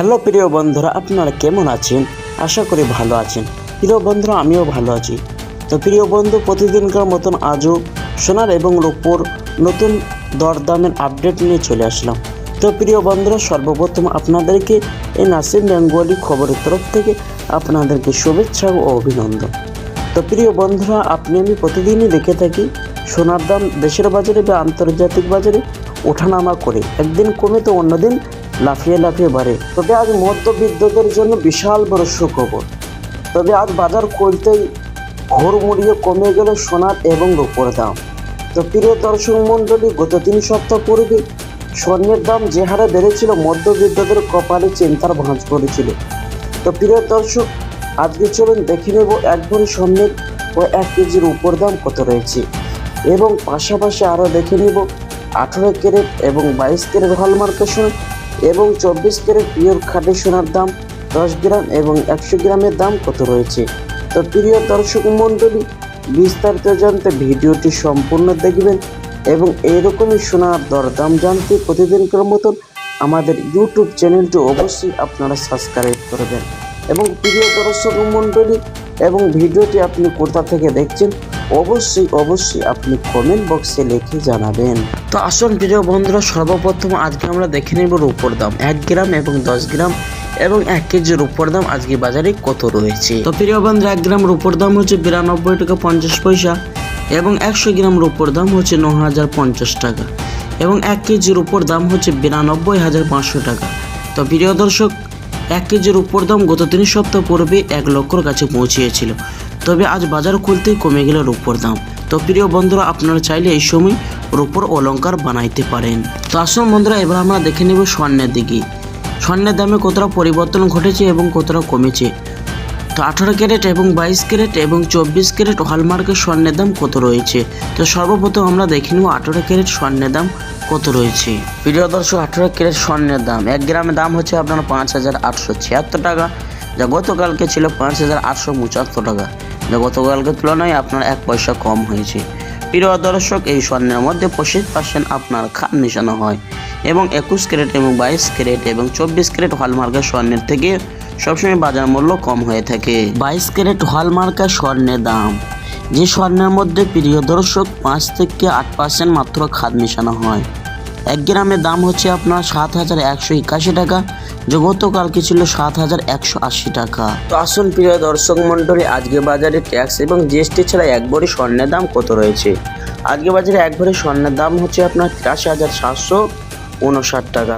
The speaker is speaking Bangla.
হ্যালো প্রিয় বন্ধুরা, আপনারা কেমন আছেন? আশা করি ভালো আছেন। প্রিয় বন্ধুরা, আমিও ভালো আছি। তো প্রিয় বন্ধু, প্রতিদিনকার মতন আজও সোনার এবং রূপোর নতুন দরদামের আপডেট নিয়ে চলে আসলাম। তো প্রিয় বন্ধুরা, সর্বপ্রথম আপনাদেরকে এই নাসিম বেঙ্গলি খবরের তরফ থেকে আপনাদেরকে শুভেচ্ছা ও অভিনন্দন। তো প্রিয় বন্ধুরা, আপনি আমি প্রতিদিনই দেখে থাকি, সোনার দাম দেশের বাজারে বা আন্তর্জাতিক বাজারে ওঠানামা করে। একদিন কমে তো অন্যদিন লাফিয়ে লাফিয়ে বাড়ে। তবে আজ মধ্যবিত্তদের জন্য বিশাল বড় সুখবর। তবে আজ বাজার করতেই ঘোর মুড়িয়ে কমে গেল সোনার এবং রূপোর দাম। তো প্রিয় দর্শক মণ্ডলী, গত তিন সপ্তাহ পূর্বে স্বর্ণের দাম যে হারে বেড়েছিল, মধ্যবিত্তদের কপালে চিন্তার ভাঁজ করেছিল তো প্রিয় দর্শক, আজকে চলুন দেখে নেব এক ভরি স্বর্ণের ও এক কেজির উপর দাম কত রয়েছে। এবং পাশাপাশি আরও দেখে নেব আঠেরো ক্যারেট এবং বাইশ ক্যারেট হলমার্কের এবং চব্বিশ ক্যারেট পিওর খাঁটি সোনার দাম, দশ গ্রাম এবং একশো গ্রামের দাম কত রয়েছে? তো প্রিয় দর্শক মণ্ডলী, বিস্তারিত জানতে ভিডিওটি সম্পূর্ণ দেখবেন এবং এইরকমই সোনার দরদাম জানতে প্রতিদিনকার মতন আমাদের ইউটিউব চ্যানেলটি অবশ্যই আপনারা সাবস্ক্রাইব করবেন। এবং প্রিয় দর্শক মণ্ডলী এবং ভিডিওটি আপনি কোথা থেকে দেখছেন, অবশ্যই অবশ্যই আপনি কমেন্ট বক্সে লিখে জানাবেন। তো আসুন প্রিয় বন্ধুরা, সর্বপ্রথম আজকে আমরা দেখে নেব রূপোর দাম। এক গ্রাম এবং দশ গ্রাম এবং এক কেজি রূপোর দাম আজকে বাজারে কত রয়েছে? তো প্রিয় বন্ধুরা, এক গ্রাম রূপোর দাম হচ্ছে বিরানব্বই টাকা পঞ্চাশ পয়সা এবং একশো গ্রাম রূপোর দাম হচ্ছে ন হাজার পঞ্চাশ টাকা এবং এক কেজির উপর দাম হচ্ছে বিরানব্বই হাজার পাঁচশো টাকা। তো প্রিয় দর্শক এক কেজির উপর দাম গত তিন সপ্তাহ পূর্বে এক লক্ষর কাছে পৌঁছিয়েছিল। তবে আজ বাজার খুলতেই কমে গেল রূপোর দাম। তো প্রিয় বন্ধুরা, আপনারা চাইলে এই সময় রূপর অলঙ্কার বানাইতে পারেন। তো আসুন বন্ধুরা, এবার আমরা দেখে নেব স্বর্ণের দিকে। স্বর্ণের দামে কতটা পরিবর্তন ঘটেছে এবং কতটা কমেছে? তো আঠারো ক্যারেট এবং বাইশ ক্যারেট এবং চব্বিশ ক্যারেট হলমার্কের স্বর্ণের দাম কত রয়েছে? তো সর্বপ্রথম আমরা দেখে নেব আঠারো ক্যারেট স্বর্ণের দাম কত রয়েছে। প্রিয় দর্শক, আঠারো ক্যারেট স্বর্ণের দাম। এক গ্রামের দাম হচ্ছে আপনার পাঁচ হাজার আটশো ছিয়াত্তর টাকা, যা গতকালকে ছিল পাঁচ হাজার আটশো পঁচাত্তর টাকা, যা গতকালকে তুলনায় আপনার এক পয়সা কম হয়েছে। প্রিয় দর্শক, এই স্বর্ণের মধ্যে পঁচিশ পার্সেন্ট আপনার খাদ মেশানো হয়। এবং একুশ ক্যারেট এবং বাইশ ক্যারেট এবং চব্বিশ ক্যারেট হলমার্কের স্বর্ণের থেকে সবসময় বাজার মূল্য কম হয়ে থাকে। বাইশ ক্যারেট হলমার্কের স্বর্ণের দাম। যে স্বর্ণের মধ্যে প্রিয় দর্শক পাঁচ থেকে আট পার্সেন্ট মাত্র খাদ মেশানো হয়। এক গ্রামের দাম হচ্ছে আপনার সাত হাজার একশো একাশি টাকা, যে গতকালকে ছিল সাত হাজার একশো আশি টাকা। তো আসুন প্রিয় দর্শক মণ্ডলী আজকে বাজারে ট্যাক্স এবং জিএসটি ছাড়া এক ভরি স্বর্ণের দাম কত রয়েছে? আজকে বাজারে এক ভরি স্বর্ণের দাম হচ্ছে আপনার তিরাশি হাজার সাতশো উনষাট টাকা।